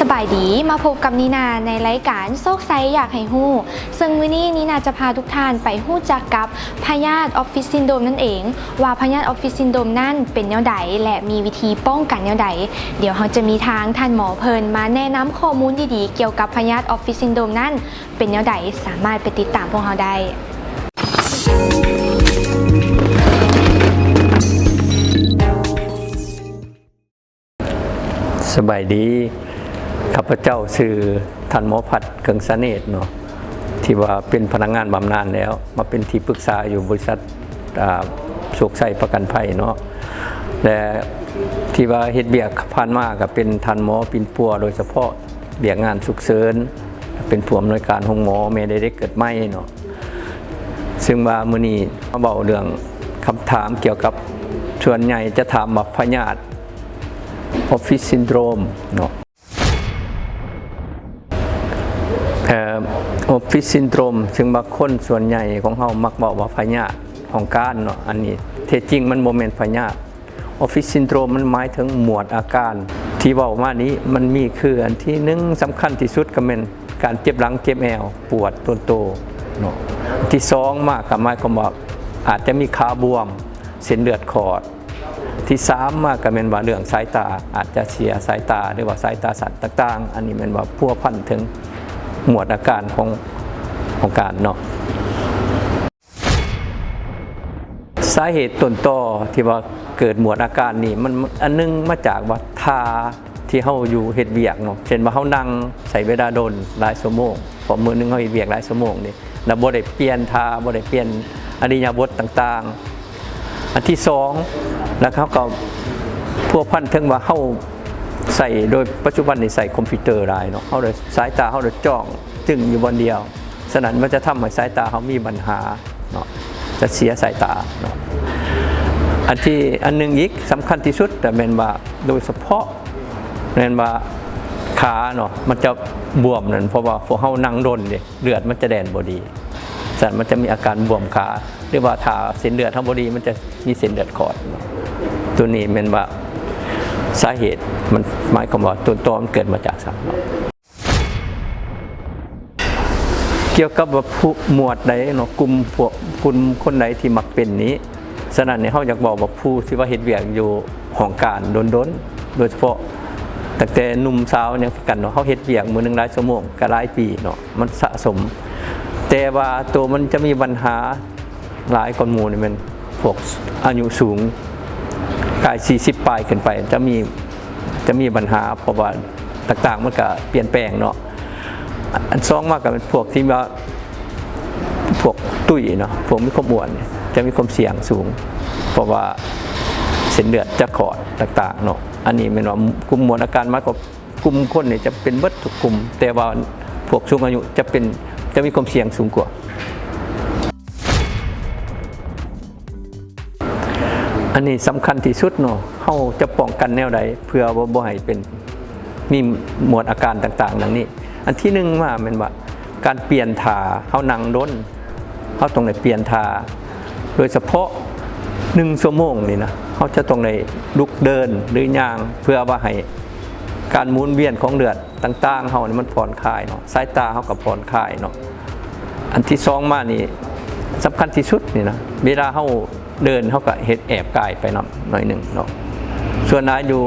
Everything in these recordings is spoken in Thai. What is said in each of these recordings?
สบายดีมาพบกับนีนาในรายการโซกไซอยากให้หู้ ซึ่งมื้อนี้นีนาจะพาทุกท่านไปหู้จักกับพยาธิออฟฟิศซินโดมนั่นเอง ว่าพยาธิออฟฟิศซินโดมนั่นเป็นแนวใดและมีวิธีป้องกันแนวใด เดี๋ยวเราจะมีทางท่านหมอเพลินมาแนะนำข้อมูลดีๆ เกี่ยวกับพยาธิออฟฟิศซินโดมนั่นเป็นแนวใดสามารถไปติดตามพวกเราได้สบายดี ข้าพเจ้าชื่อท่านหมอพัดเกิงสเนตเนาะที่ว่าเป็นพนักงานบำนาญแล้ว มาเป็นที่ปรึกษาอยู่บริษัทสุขใส่ประกันภัยเนาะและที่ว่าเฮ็ดเบียกผ่านมาก็เป็นท่านหมอปินปัว โดยเฉพาะเบียกงานสุขเสริญเป็นผู้อำนวยการห้องหมอแม่ได้ได้เกิดไม่เนาะซึ่งว่ามื้อนี้มาเบาเรื่องคำถามเกี่ยวกับส่วนใหญ่จะถามว่าพยาธิออฟฟิศซินโดรมเนาะ ออฟฟิศซินโดรมซึ่งบางคนส่วนใหญ่ของเฮามักบอกว่าพยาธิของการเนาะอันนี้เท็จริงมันโมเมนต์พยาธิออฟฟิศซินโดรมมันหมายถึงหมวดอาการ ที่เว้ามานี้มันมีคืออันที่หนึ่งสำคัญที่สุดก็เป็นการเจ็บหลังเจ็บแอวปวดต้นโตเนาะที่สองมากกับหมายความว่าอาจจะมีขาบวม เส้นเลือดขอด ที่สามมาก็เป็นว่าเรื่องสายตาอาจจะเสียสายตาหรือว่าสายตาสัตว์ต่าง ๆ อันนี้เป็นว่าพัวพันถึง หมวดอาการของของการเนาะสาเหตุต้นต่อที่ว่าเกิดหมวดอาการนี้มันอันนึงมาจากว่าทาที่เฮาอยู่เฮ็ดเวียกเนาะเช่นว่าเฮานั่งใส่เวลาโดนหลายชั่วโมงพอมือนึงเฮาเฮ็ดเวียกหลายชั่วโมงนี่แล้วบ่ได้เปลี่ยนทาบ่ได้เปลี่ยนอริยาบทต่างๆ อันที่สองแล้วเขาก็พวกพันถึงว่าเขา ใส่โดยปัจจุบันนี่ใส่คอมพิวเตอร์ได้เนาะเขาเลยสายตาเขาเลยจ้องจึงอยู่บนเดียวฉะนั้นมันจะทำให้สายตาเขามีปัญหาเนาะจะเสียสายตาเนาะอันที่อันหนึงอีกสำคัญที่สุดแต่เป็นว่าโดยเฉพาะเป็นว่าขาเนาะมันจะบวมนั่นเพราะว่าพวกเขานั่งดนเดเลือดมันจะแดนบดีสัตว์มันจะมีอาการบวมขาหรือว่าถ้าเส้นเลือดทั้งบอดีมันจะมีเส้นเลือดขอดตัวนี้เป็นว่า สาเหตุมันหมายความว่าตัวตอมันเกิดมาจากสาะเกี่ยวกับว่าผู้หมวดใดเนาะกลุ่มพวกกลุ่มคนใดที่มักเป็นนี้ฉะนั้นเนี่ยเขาอยากบอกว่าผู้ที่ว่าเฮ็ดเวียกอยู่ของการโดนๆโดยเฉพาะตั้งแต่หนุ่มสาวเนี่ยคือกันเนาะเขาเฮ็ดเวียกมือหนึงหลายชั่วโมงก็หลายปีเนาะมันสะสม แต่ว่าตัวมันจะมีปัญหาหลายคนหมู่นี่มันพวกอายุสูง กาย 40ปลายขึ้นไปจะมีจะมีปัญหาเพราะว่าต่างๆมันก็เปลี่ยนแปลงเนาะอันสองมากกับพวกที่ว่าพวกตุ้ยเนาะพวกมีความอ้วนจะมีความเสี่ยงสูง เพราะว่าเส้นเลือดจะขอดต่างๆเนาะอันนี้เป็นว่ากลุ่มมวลอาการมากกว่ากลุ่มคนเนี่ยจะเป็นเบิดทุกกลุ่ม แต่ว่าพวกสูงอายุจะเป็นจะมีความเสี่ยงสูงกว่า อันนี้สำคัญที่สุดเนาะเขาจะป้องกันแนวใดเพื่อว่าบ่ให้เป็นมีหมวดอาการต่างๆดังนี้ อันที่หนึ่งว่าเป็นว่าการเปลี่ยนท่าเขานั่งด้นเขาตรงไหนเปลี่ยนท่าโดยเฉพาะหนึ่งชั่วโมงนี่นะเขาจะตรงไหนลุกเดินหรือย่างเพื่อว่าให้การหมุนเวียนของเลือดต่างๆเขานี่มันผ่อนคลายเนาะสายตาเขากับผ่อนคลายเนาะอันที่สองมานี่สำคัญที่สุดนี่นะเวลาเขา เดินเขาก็เฮ็ดแอบกายไปหน่อยหน่อยหนึ่งเนาะส่วนนายอยู่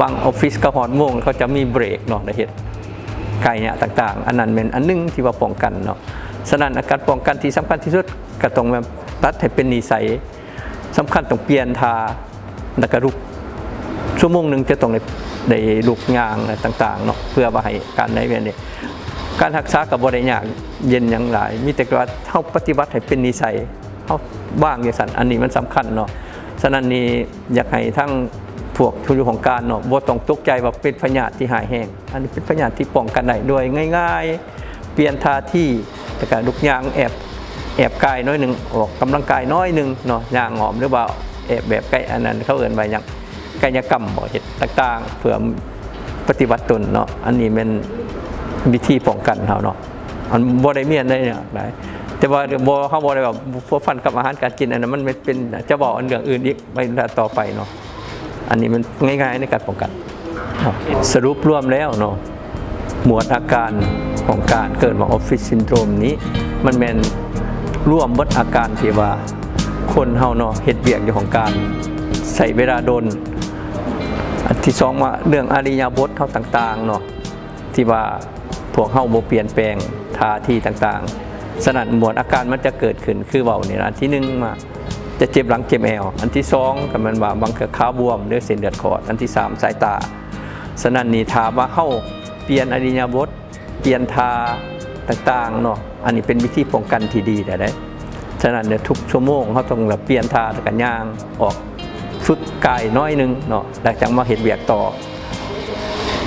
บางออฟฟิศก็หอดโมงเขาจะมีเบรกเนาะในเฮ็ดไก่เนี่ยต่าง ๆ อันนั้นเป็นอันหนึงที่ว่าป้องกันเนาะฉะนั้นอาการป้องกันที่สำคัญที่สุดก็ต้องแบบตัดให้เป็นนิสัยสำคัญต้องเปลี่ยนทาแล้วก็ลุกชั่วโมงหนึ่งจะต้องได้ได้ลุกยางอะไรต่างๆเนาะเพื่อว่าให้การในเวียนเนี่ยการรักษากับบริยากเย็นอย่างไรมีแต่ว่าเท่าปฏิบัติให้เป็นนิสัยเขา บ้างอย่างสันอันนี้มันสำคัญเนาะฉะนั้นนี่อยากให้ทั้งพวกทุนของการเนาะบ่ต้องตกใจว่าเป็นพยาธิที่หายแห้งอันนี้เป็นพยาธิที่ป้องกันได้ด้วยง่าย ๆ เปลี่ยนท่าที่แต่การลุกยางแอบแอบกายน้อยหนึ่งออกกำลังกายน้อยหนึ่งเนาะยางหอมหรือว่าแอบแบบใกล้อันนั้นเขาเอ่นไปอย่างกายกรรมบ่เห็ดต่างๆเพื่อปฏิบัติตนเนาะอันนี้เป็นวิธีป้องกันเขาเนาะอันบ่ได้เมียนได้เนี่ยหลาย แต่ว่าบ่เขาบ่ได้แบบพวกฟันกับอาหารการกินอันนั้นมันเป็นจะบอกอันเรื่องอื่นอีกไปต่อไปเนาะอันนี้มันง่ายๆในการป้องกันสรุปรวมแล้วเนาะหมวดอาการของการเกิดมาออฟฟิศซินโดรมนี้ มันแมนร่วมเบดอาการที่ว่าคนเฮาเนาะเฮ็ดเวียกอยู่ของการใส่เวลาโดนอันที่สองว่าเรื่องอริยบทเฮาต่างๆเนาะที่ว่าพวกเฮาบ่เปลี่ยนแปลงท่าที่ต่างๆ สนั่นหมวดอาการมันจะเกิดขึ้นคือเว้านี่ล่ะอันที่หนึ่งมาจะเจ็บหลังเจ็บแอวอันที่สองก็มันว่าบางเกือขาบวมหรือเส้นเลือดขอดอันที่สามสายตาสนั่นนี่ถามว่าเฮาเปลี่ยนอริยบทเปลี่ยนทาต่างๆเนาะอันนี้เป็นวิธีป้องกันที่ดีแต่ได้ฉะนั้นเนี่ยทุกชั่วโมงเขาต้องแบบเปลี่ยนทาแล้วกันย่างออกฝึกกายน้อยหนึงเนาะแล้วจังมาเห็นเวียกต่อ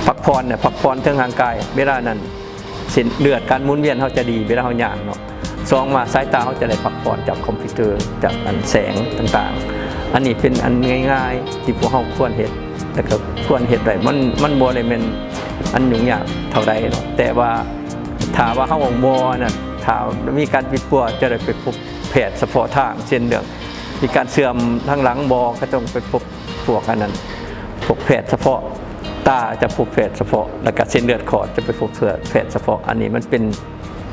พักผ่อนเนี่ยพักผ่อนทางร่างกายเวลานั้น เส้นเลือดการหมุนเวียนเขาจะดีเวลาเขาย่างเนาะสองมาสายตาเขาจะได้พักผ่อนจากคอมพิวเตอร์จากอันแสงต่างๆ อันนี้เป็นอันง่ายๆ ที่พวกเขาควรเห็นแต่ก็ควรเห็นได้มันมันบ่ได้เป็นอันยุ่งยากเท่าใดเนาะแต่ว่าถ้าว่าเขาของบ่น่ะถ้ามีการปิดปัวจะได้ไปพบแพทย์เฉพาะทางเช่นเรื่องมีการเสื่อมทางหลังบอก็ต้องไปพบพวกอันนั้นพวกแพทย์เฉพาะ ตาจะพบแพทย์เฉพาะ แล้วก็เส้นเลือดขอดจะไปพบแพทย์เฉพาะ อันนี้มันเป็น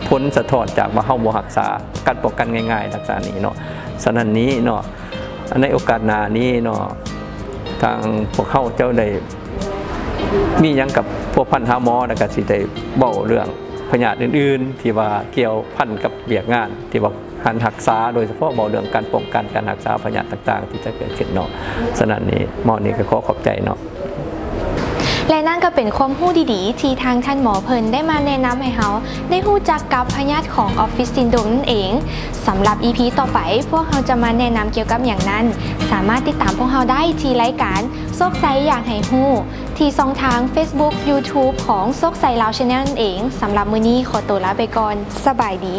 ผลสะท้อนจากว่าเฮาบ่รักษา การป้องกันง่ายๆรักษานี้เนาะฉะนั้นนี้เนาะในโอกาสหน้านี้เนาะทางพวกเฮาเจ้าได้มียังกับพวกพันหาหมอแล้วก็สิได้เว้าเรื่องพยาธิอื่น ๆ ที่ว่าเกี่ยวพันกับเบียกงาน ที่ว่าการรักษาโดยเฉพาะเบาเรื่องการป้องกันการรักษาพยาธิต่าง ๆ ที่จะเกิดขึ้นเนาะฉะนั้นนี้หมอนี่ก็ขอขอบใจเนาะ และนั่นก็เป็นความรู้ดีๆ ที่ทางท่านหมอเพลินได้มาแนะนำให้เฮาได้รู้จักกับพยาธิของออฟฟิศซินโดรมนั่นเองสำหรับ EP ต่อไป พวกเราจะมาแนะนำเกี่ยวกับอย่างนั้น สามารถติดตามพวกเราได้ที่รายการโซกไซอยากให้ฮู้ ที่ช่องทาง Facebook YouTube ของโซกไซลาวชาแนลนั่นเองสำหรับมื้อนี้ขอตัวลาไปก่อน สบายดี